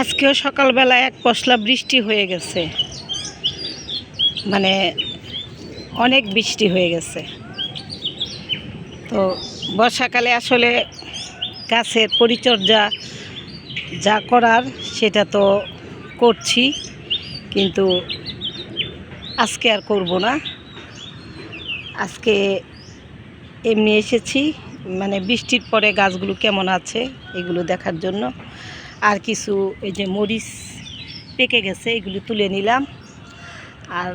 আজকেও সকালবেলা এক পশলা বৃষ্টি হয়ে গেছে। মানে অনেক বৃষ্টি হয়ে গেছে। তো বর্ষাকালে আসলে গাছের পরিচর্যা যা করার সেটা তো করছি, কিন্তু আজকে আর করব না। আজকে এমনি এসেছি মানে বৃষ্টির পরে গাছগুলো কেমন আছে এগুলো দেখার জন্য। আর কিছু এই যে মরিচ পেকে গেছে, এগুলো তুলে নিলাম। আর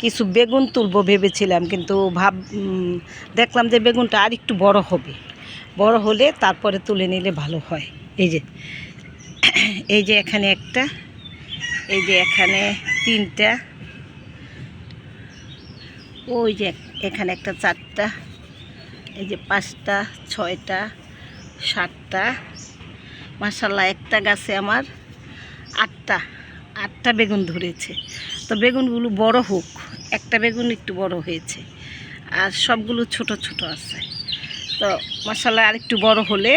কিছু বেগুন তুলবো ভেবেছিলাম, কিন্তু ভাব দেখলাম যে বেগুনটা আর একটু বড় হবে। বড় হলে তারপরে তুলে নিলে ভালো হয়। এই যে এই যে এখানে একটা, এই যে এখানে তিনটা, ওই যে এখানে একটা চারটা, এই যে পাঁচটা, ছয়টা, সাতটা মাসাল্লাহ একটা গাছে আমার আটটা আটটা বেগুন ধরেছে। তো বেগুনগুলো বড় হোক, একটা বেগুন একটু বড় হয়েছে। আর সবগুলো ছোট ছোট আছে। তো মাসাল্লাহ আর একটু বড় হলে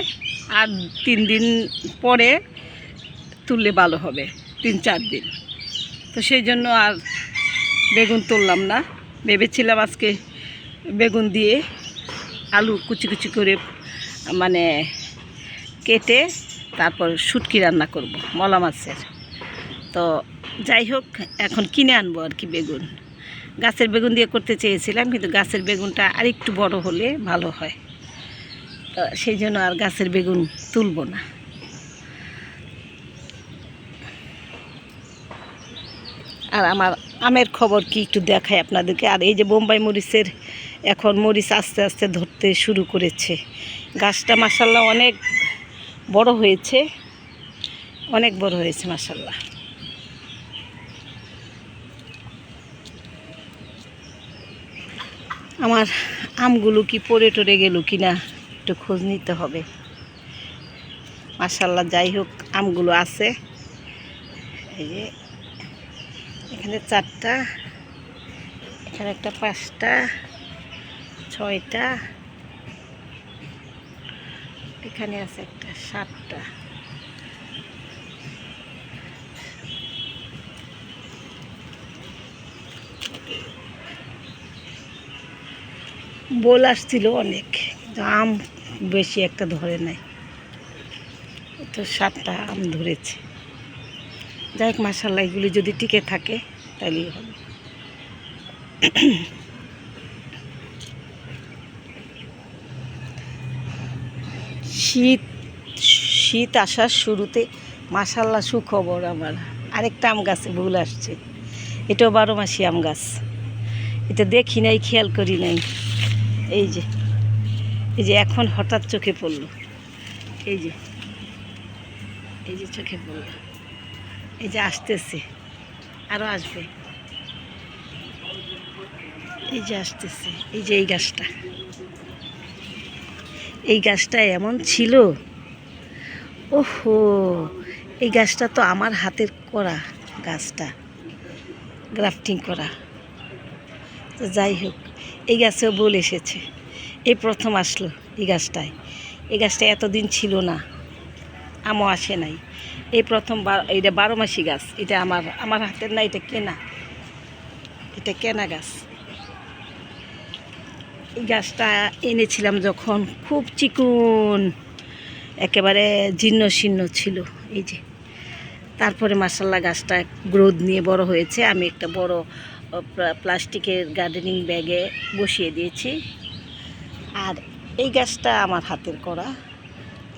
আর তিন দিন পরে তুললে ভালো হবে, তিন চার দিন। তো সেই জন্য আর বেগুন তুললাম না। ভেবেছিলাম আজকে বেগুন দিয়ে আলু কুচি কুচি করে মানে কেটে তারপর শুটকি রান্না করব, মলা মাছের। তো যাই হোক, এখন কিনে আনব আর কি বেগুন। গাছের বেগুন দিয়ে করতে চেয়েছিলাম, কিন্তু গাছের বেগুনটা আরেকটু বড় হলে ভালো হয়। তো সেই জন্য আর গাছের বেগুন তুলব না। আর আমার আমের খবর কি একটু দেখাই আপনাদেরকে। আর এই যে বোম্বাই মরিচের এখন মরিচ আস্তে আস্তে ধরতে শুরু করেছে। গাছটা মাসাল্লাহ অনেক বড় হয়েছে, অনেক বড় হয়েছে মাসাল্লাহ আমার আমগুলো কি পড়ে টরে গেল কি না একটু খোঁজ নিতে হবে। মাসাল্লাহ যাই হোক, আমগুলো আছে। এই যে, এখানে চারটা, এখানে একটা পাঁচটা, ছয়টা এখানে আছে একটা সাতটা বোল আসছিল অনেক আম বেশি একটা ধরে নাই। তো সাতটা আম ধরেছে। যাই হোক মাসাল্লাহ এগুলি যদি টিকে থাকে তাহলেই হবে। শীত শীত আসার শুরুতে মাসাল্লাহ সুখবর আমার। আরেকটা আম গাছে ভুল আসছে। এটাও বারো মাসি আম গাছ। এটা দেখি নাই, খেয়াল করি নাই। এই যে এই যে এখন হঠাৎ চোখে পড়ল। এই যে এই যে চোখে পড়ল। এই যে আসতেছে আরও আসবে। এই যে আসতেছে, এই যে এই গাছটা। এই গাছটা এমন ছিল। ওহো, এই গাছটা তো আমার হাতের করা গাছটা, গ্রাফটিং করা। তো যাই হোক, এই গাছেও বল এসেছে। এই প্রথম আসলো এই গাছটায়। এই গাছটা এতদিন ছিল না, আমও আসে নাই। এই প্রথম এইটা বারো মাসি গাছ, এটা আমার আমার হাতের না, এটা কেনা। এটা কেনা গাছ। এই গাছটা এনেছিলাম যখন খুব চিকুন, একেবারে জীর্ণ শীর্ণ ছিল, এই যে। তারপরে মাসাল্লাহ গাছটা গ্রোথ নিয়ে বড় হয়েছে। আমি একটা বড় প্লাস্টিকের গার্ডেনিং ব্যাগে বসিয়ে দিয়েছি। আর এই গাছটা আমার হাতের করা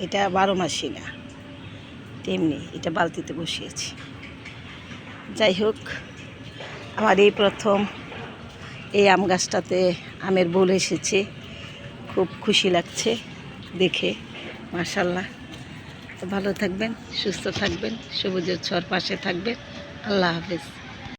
এটা বারো মাসি না, তেমনি এটা বালতিতে বসিয়েছি। যাই হোক, আমার এই প্রথম এই আম গাছটাতে আমের বোল এসেছে। খুব খুশি লাগছে দেখে মার্শাল্লাহ ভালো থাকবেন, সুস্থ থাকবেন, সবুজের ছর পাশে থাকবেন। আল্লাহ হাফেজ।